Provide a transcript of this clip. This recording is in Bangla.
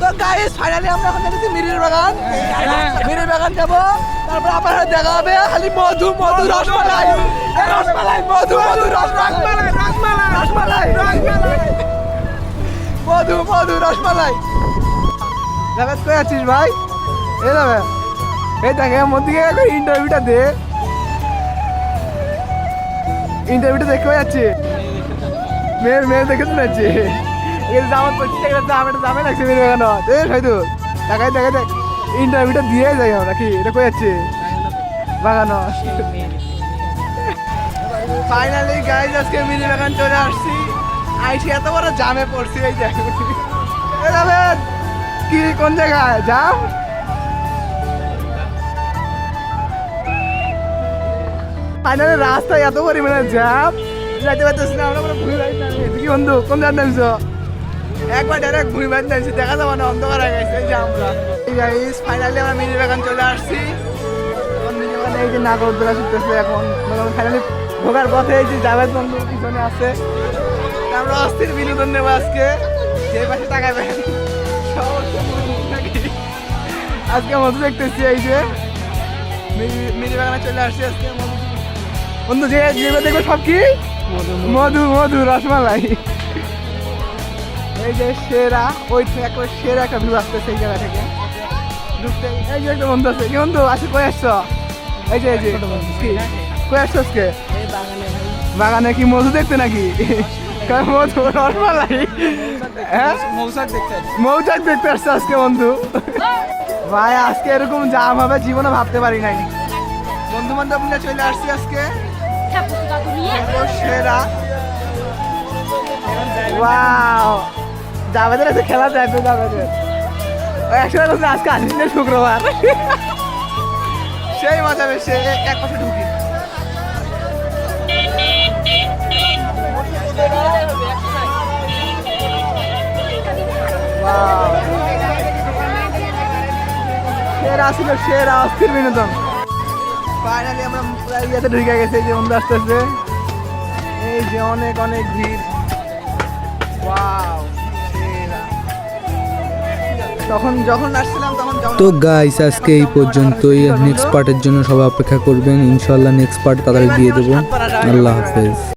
তো গাইস ফাইনালি আমরা এখন যাচ্ছি মিরির বাগান। মিরির বাগান যাব। তারপর আবার দেখা হবে। খালি মধু মধু রসমালাই। রসমালাই মধু মধু রসমালাই। রসমালাই মধু মধু রসমালাই। দেখাত কই আছিস ভাই? এই যাবে এই দেখে মধ্যে এখন ইন্টারভিউটা দে। ইন্টারভিউটা দেখে যাচ্ছে মেয়ের মেয়ে দেখে শুনেছি এর ইন্টারভিউটা দিয়ে যাই আমরা কি এটা কই যাচ্ছে? বাগানো। ফাইনালি গাইজ আজকে মিনি বাগান চলে আসছি। আইসি এত বড় জামে পড়ছি, এই কি, কোন জায়গায়? জাম? ফাইনালি রাস্তায় এত পরিমাণে জ্যাম যাইতে পারতেছি না, আমরা পুরো ভুল কি বন্ধু, কোন জায়গায় নামছো একবার ডাইরেক্ট ভুল বাদ নামছি দেখা যাবে না, অন্ধকার হয়ে গেছে যে আমরা। ফাইনালি আমরা মিনি বাগান চলে আসছি। মিনি বাগানে এই যে নাগরদোলা ছুটতেছে এখন। ফাইনালি ঢোকার পথে এই যে জাভেদ বন্ধু পিছনে আছে। আমরা অস্থির বিনোদন নেব আজকে। যে পাশে তাকাবেন? আজকে মধু দেখতেছি এই যে। মিনি- বাগানে চলে আসছি আজকে বন্ধু, যে যেগুলো দেখব সব কি? মধু মধু, রসমালাই। এই যে সেরা ওই একবার সেরা একটা ভিউ আসছে সেই জায়গা থেকে। ঢুকতে এই যে একটা বন্ধু আছে। কি বন্ধু? আসে কই আসছো? এই যে এই যে। কই আসছো আজকে? বাগানে কি মধু দেখতে নাকি? মধু? রসমালাই হ্যাঁ? দেখতে মৌচাক দেখতে আসছে আজকে বন্ধু। ভাই আজকে এরকম জাম হবে জীবনে ভাবতে পারি নাই। বন্ধু বান্ধব নিয়ে চলে আসছি আজকে। সেরা। ওয়াও। জাভেদের আছে খেলা যায় তো ওই একশো টাকা আজকে আসিস না শুক্রবার। সেই মজা বেশি এক পাশে ঢুকি. সেরা ছিল, সেরা অস্থির বিনোদন। ফাইনালি আমরা প্রায় ঢুকে গেছে যে বন্ধু আসতেছে। এই যে অনেক অনেক ভিড়। সেরা। তখন যখন আসছিলাম তখন তো গাইস আজকে এই পর্যন্তই। নেক্সট পার্টের জন্য সবাই অপেক্ষা করবেন। ইনশাল্লাহ নেক্সট পার্ট তাড়াতাড়ি দিয়ে দেবো। আল্লাহ হাফেজ।